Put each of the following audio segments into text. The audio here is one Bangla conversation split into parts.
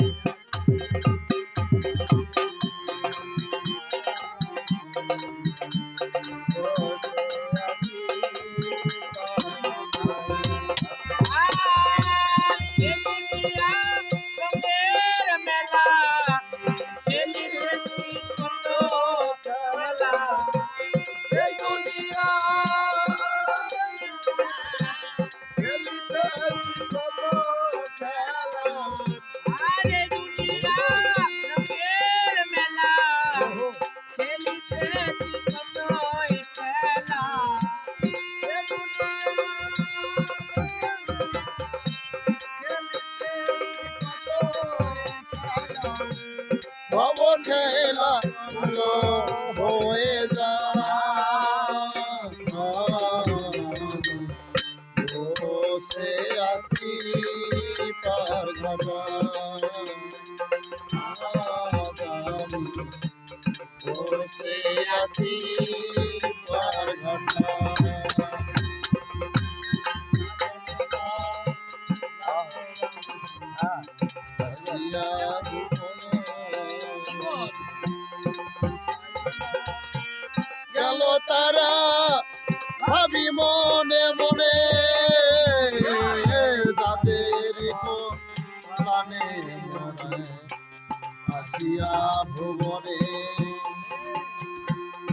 এই বসে আছি গেল তারা ভাবি মনে মনে যাদের প্রাণে মনে। আসিয়া ভুবনে।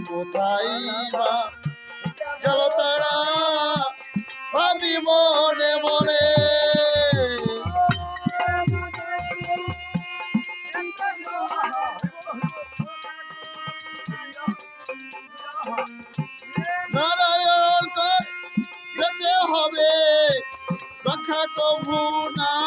কোথায় বা গেল তারা? ভাবি মনে মনে। নারায়ণ যেতে হবে? রক্ষা কবু নাই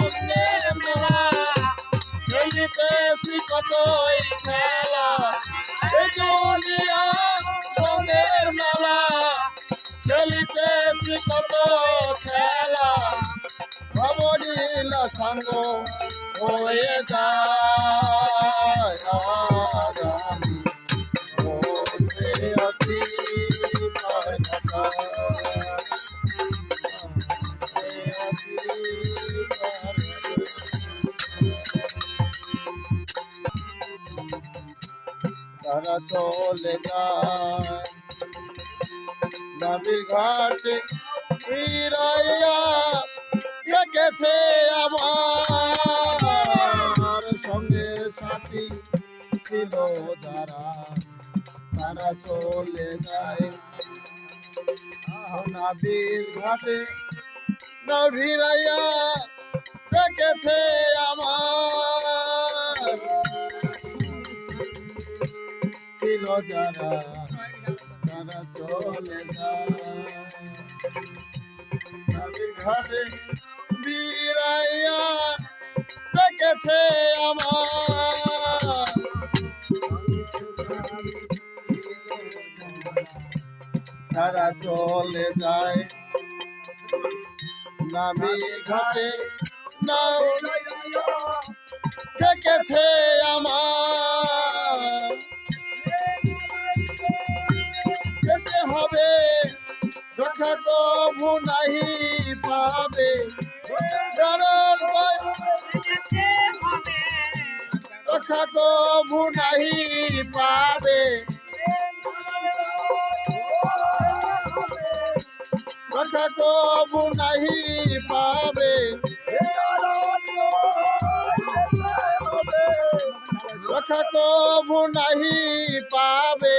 অন্যের মেলা কতই এই দুনিয়া রঙের মেলা খেলিতেছি কত খেলা। ভবনীলা সাঙ্গ হয়ে যায়। আমি বসে তারা চলে যায়। নবীর ঘাটে ফিরাইয়া ডেকেছে আমার সঙ্গে সাথী ছিল যারা, তারা চলে যায়। নবীর ঘাটে নভিরাইয়া ডেকেছে আমার। ছিল যারা চলে যায় বিরাইয়া ডেকেছে আমার তারা চলে যায় নামি ঘাটে নাও ডেকেছে আমার। নাহি পাবে। রক্ষা কবু নাহি পাবে। রক্ষা কবু নাহি পাবে। রক্ষা কবু নাহি পাবে।